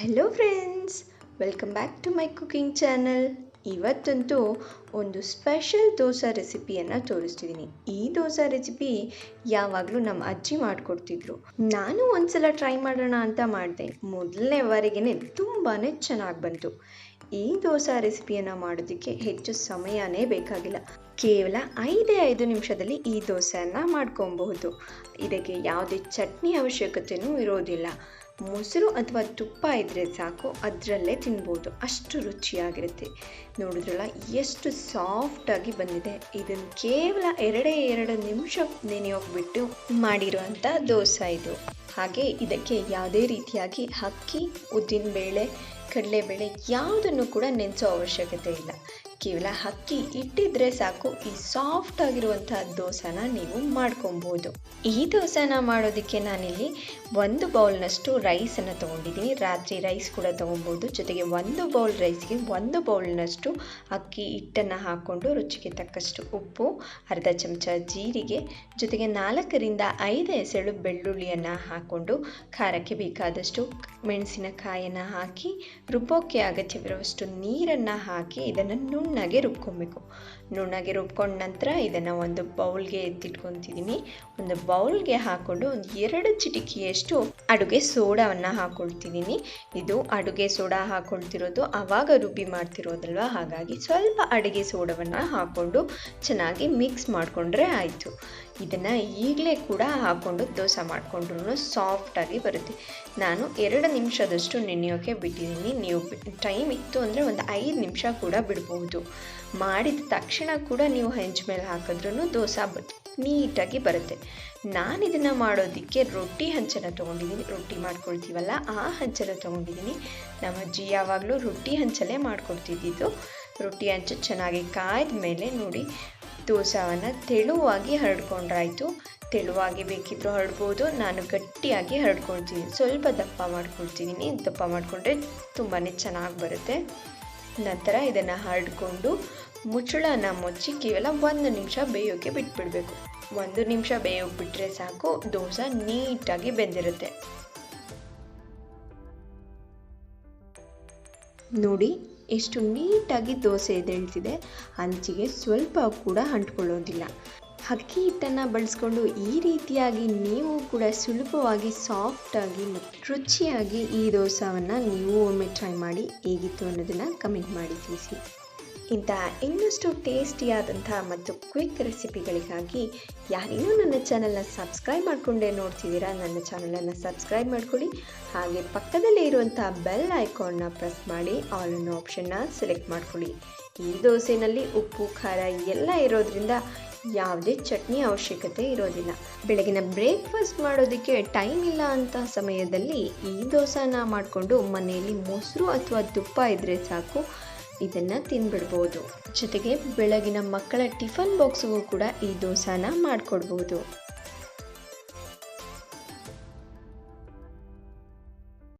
Hello friends welcome back to my cooking channel ಇವತ್ತಂತೂ ಒಂದು special dosa ರೆಸಿಪಿಯನ್ನು ತೋರಿಸ್ತಿದ್ದೀನಿ ಈ dosa recipe ಯಾವಾಗಲೂ ನಮ್ಮ ಅಜ್ಜಿ ಮಾಡಿಕೊಡ್ತಿದ್ರು. ನಾನು ಒಂದ್ಸಲ ಟ್ರೈ ಮಾಡೋಣ ಅಂತ ಮಾಡಿದೆ. ಮೊದಲನೇ ಬಾರಿಗೇ ತುಂಬಾ ಚೆನ್ನಾಗಿ ಬಂತು. ಈ ದೋಸೆ ರೆಸಿಪಿಯನ್ನು ಮಾಡೋದಕ್ಕೆ ಹೆಚ್ಚು ಸಮಯನೇ ಬೇಕಾಗಿಲ್ಲ. ಕೇವಲ ಐದೇ ಐದು ನಿಮಿಷದಲ್ಲಿ ಈ ದೋಸೆಯನ್ನು ಮಾಡ್ಕೊಬಹುದು. ಇದಕ್ಕೆ ಯಾವುದೇ ಚಟ್ನಿ ಅವಶ್ಯಕತೆಯೂ ಇರೋದಿಲ್ಲ. ಮೊಸರು ಅಥವಾ ತುಪ್ಪ ಇದ್ದರೆ ಸಾಕು, ಅದರಲ್ಲೇ ತಿನ್ಬೋದು. ಅಷ್ಟು ರುಚಿಯಾಗಿರುತ್ತೆ. ನೋಡಿದ್ರಲ್ಲ, ಎಷ್ಟು ಸಾಫ್ಟಾಗಿ ಬಂದಿದೆ. ಇದನ್ನು ಕೇವಲ ಎರಡೇ ಎರಡು ನಿಮಿಷ ನೆನೆಯೋಗ್ಬಿಟ್ಟು ಮಾಡಿರುವಂಥ ದೋಸೆ ಇದು. ಹಾಗೆ ಇದಕ್ಕೆ ಯಾವುದೇ ರೀತಿಯಾಗಿ ಅಕ್ಕಿ, ಉದ್ದಿನಬೇಳೆ, ಕಡಲೆಬೇಳೆ ಯಾವುದನ್ನು ಕೂಡ ನೆನೆಸೋ ಅವಶ್ಯಕತೆ ಇಲ್ಲ. ಕೇವಲ ಅಕ್ಕಿ ಇಟ್ಟಿದ್ರೆ ಸಾಕು. ಈ ಸಾಫ್ಟ್ ಆಗಿರುವಂತಹ ದೋಸೆನ ನೀವು ಮಾಡ್ಕೊಬೋದು. ಈ ದೋಸೆನ ಮಾಡೋದಕ್ಕೆ ನಾನಿಲ್ಲಿ ಒಂದು ಬೌಲ್ನಷ್ಟು ರೈಸನ್ನು ತೊಗೊಂಡಿದ್ದೀನಿ. ರಾತ್ರಿ ರೈಸ್ ಕೂಡ ತೊಗೊಬೋದು. ಜೊತೆಗೆ ಒಂದು ಬೌಲ್ ರೈಸ್ಗೆ ಒಂದು ಬೌಲ್ನಷ್ಟು ಅಕ್ಕಿ ಹಿಟ್ಟನ್ನು ಹಾಕ್ಕೊಂಡು ರುಚಿಗೆ ತಕ್ಕಷ್ಟು ಉಪ್ಪು, ಅರ್ಧ ಚಮಚ ಜೀರಿಗೆ, ಜೊತೆಗೆ ನಾಲ್ಕರಿಂದ ಐದು ಎಸಳು ಬೆಳ್ಳುಳ್ಳಿಯನ್ನು ಹಾಕ್ಕೊಂಡು ಖಾರಕ್ಕೆ ಬೇಕಾದಷ್ಟು ಮೆಣಸಿನಕಾಯನ್ನು ಹಾಕಿ ರುಬ್ಬೋಕ್ಕೆ ಅಗತ್ಯವಿರುವಷ್ಟು ನೀರನ್ನು ಹಾಕಿ ಇದನ್ನು ನುಣ್ಣಗೆ ರುಬ್ಕೊಬೇಕು. ನುಣ್ಣಗೆ ರುಬ್ಕೊಂಡ ನಂತರ ಇದನ್ನು ಒಂದು ಬೌಲ್ಗೆ ಎತ್ತಿಟ್ಕೊತಿದ್ದೀನಿ ಒಂದು ಬೌಲ್ಗೆ ಹಾಕ್ಕೊಂಡು ಒಂದು ಎರಡು ಚಿಟಿಕಿಯಷ್ಟು ಅಡುಗೆ ಸೋಡಾವನ್ನು ಹಾಕ್ಕೊಳ್ತಿದ್ದೀನಿ ಇದು ಅಡುಗೆ ಸೋಡಾ ಹಾಕ್ಕೊಳ್ತಿರೋದು ಆವಾಗ ರುಬ್ಬಿ ಮಾಡ್ತಿರೋದಲ್ವ? ಹಾಗಾಗಿ ಸ್ವಲ್ಪ ಅಡುಗೆ ಸೋಡವನ್ನು ಹಾಕ್ಕೊಂಡು ಚೆನ್ನಾಗಿ ಮಿಕ್ಸ್ ಮಾಡಿಕೊಂಡ್ರೆ ಆಯಿತು. ಇದನ್ನು ಈಗಲೇ ಕೂಡ ಹಾಕ್ಕೊಂಡು ದೋಸೆ ಮಾಡಿಕೊಂಡ್ರು ಸಾಫ್ಟಾಗಿ ಬರುತ್ತೆ. ನಾನು ಎರಡು ನಿಮಿಷದಷ್ಟು ನೆನೆಯೋಕ್ಕೆ ಬಿಟ್ಟಿದ್ದೀನಿ. ನೀವು ಟೈಮ್ ಇತ್ತು ಅಂದರೆ ಒಂದು ಐದು ನಿಮಿಷ ಕೂಡ ಬಿಡ್ಬೋದು. ಮಾಡಿದ ತಕ್ಷಣ ಕೂಡ ನೀವು ಹೆಂಚು ಮೇಲೆ ಹಾಕಿದ್ರೂ ದೋಸೆ ನೀಟಾಗಿ ಬರುತ್ತೆ. ನಾನು ಇದನ್ನು ಮಾಡೋದಕ್ಕೆ ರೊಟ್ಟಿ ಹಂಚನ ತೊಗೊಂಡಿದ್ದೀನಿ. ರೊಟ್ಟಿ ಮಾಡ್ಕೊಳ್ತೀವಲ್ಲ, ಆ ಹಂಚನ ತೊಗೊಂಡಿದ್ದೀನಿ. ನಮ್ಮ ಅಜ್ಜಿ ಯಾವಾಗಲೂ ರೊಟ್ಟಿ ಹಂಚಲೇ ಮಾಡಿಕೊಡ್ತಿದ್ದಿದ್ದು. ರೊಟ್ಟಿ ಹಂಚು ಚೆನ್ನಾಗಿ ಕಾಯ್ದ ಮೇಲೆ ನೋಡಿ ದೋಸೆವನ್ನು ತೆಳುವಾಗಿ ಹರಡ್ಕೊಂಡ್ರಾಯ್ತು. ತೆಳುವಾಗಿ ಬೇಕಿದ್ರೂ ಹರಡ್ಬೋದು, ನಾನು ಗಟ್ಟಿಯಾಗಿ ಹರಡ್ಕೊಳ್ತೀನಿ ಸ್ವಲ್ಪ ದಪ್ಪ ಮಾಡ್ಕೊಳ್ತಿದ್ದೀನಿ ದಪ್ಪ ಮಾಡಿಕೊಂಡ್ರೆ ತುಂಬಾ ಚೆನ್ನಾಗಿ ಬರುತ್ತೆ. ನಂತರ ಇದನ್ನು ಹರಡ್ಕೊಂಡು ಮುಚ್ಚಳನ ಮುಚ್ಚಿ ಕೇವಲ ಒಂದು ನಿಮಿಷ ಬೇಯೋಕ್ಕೆ ಬಿಟ್ಬಿಡಬೇಕು. ಒಂದು ನಿಮಿಷ ಬೇಯೋಕೆ ಬಿಟ್ಟರೆ ಸಾಕು ದೋಸೆ ನೀಟಾಗಿ ಬೆಂದಿರುತ್ತೆ. ನೋಡಿ ಎಷ್ಟು ನೀಟಾಗಿ ದೋಸೆ ಎದ್ದೇಳ್ತಿದೆ ಹಂಚಿಗೆ ಸ್ವಲ್ಪ ಕೂಡ ಅಂಟ್ಕೊಳ್ಳೋದಿಲ್ಲ. ಅಕ್ಕಿ ಹಿಟ್ಟನ್ನು ಬಳಸ್ಕೊಂಡು ಈ ರೀತಿಯಾಗಿ ನೀವು ಕೂಡ ಸುಲಭವಾಗಿ ಸಾಫ್ಟಾಗಿ ಮತ್ತು ರುಚಿಯಾಗಿ ಈ ದೋಸವನ್ನು ನೀವು ಒಮ್ಮೆ ಟ್ರೈ ಮಾಡಿ ಹೇಗಿತ್ತು ಅನ್ನೋದನ್ನು ಕಮೆಂಟ್ ಮಾಡಿ ತಿಳಿಸಿ. ಇಂತಹ ಇನ್ನಷ್ಟು ಟೇಸ್ಟಿಯಾದಂಥ ಮತ್ತು ಕ್ವಿಕ್ ರೆಸಿಪಿಗಳಿಗಾಗಿ ಯಾರಿನ್ನೂ ನನ್ನ ಚಾನಲ್ನ ಸಬ್ಸ್ಕ್ರೈಬ್ ಮಾಡಿಕೊಂಡೇ ನೋಡ್ತಿದ್ದೀರಾ, ನನ್ನ ಚಾನಲನ್ನು ಸಬ್ಸ್ಕ್ರೈಬ್ ಮಾಡ್ಕೊಳ್ಳಿ. ಹಾಗೆ ಪಕ್ಕದಲ್ಲೇ ಇರುವಂಥ ಬೆಲ್ ಐಕಾನ್ನ ಪ್ರೆಸ್ ಮಾಡಿ, ಆಲ್ ಅನ್ನೋ ಆಪ್ಷನ್ನ ಸೆಲೆಕ್ಟ್ ಮಾಡ್ಕೊಳ್ಳಿ. ಈ ದೋಸೆನಲ್ಲಿ ಉಪ್ಪು, ಖಾರ ಎಲ್ಲ ಇರೋದ್ರಿಂದ ಯಾವುದೇ ಚಟ್ನಿ ಅವಶ್ಯಕತೆ ಇರೋದಿಲ್ಲ. ಬೆಳಗಿನ ಬ್ರೇಕ್ಫಾಸ್ಟ್ ಮಾಡೋದಕ್ಕೆ ಟೈಮ್ ಇಲ್ಲ ಅಂತ ಸಮಯದಲ್ಲಿ ಈ ದೋಸೆನ ಮಾಡಿಕೊಂಡು ಮನೆಯಲ್ಲಿ ಮೊಸರು ಅಥವಾ ತುಪ್ಪ ಇದ್ದರೆ ಸಾಕು. ಇದನ್ನು ತಿನ್ಬಿಡ್ಬೋದು. ಜೊತೆಗೆ ಬೆಳಗಿನ ಮಕ್ಕಳ ಟಿಫನ್ ಬಾಕ್ಸ್ಗೂ ಕೂಡ ಈ ದೋಸಾನ ಮಾಡಿಕೊಡ್ಬೋದು.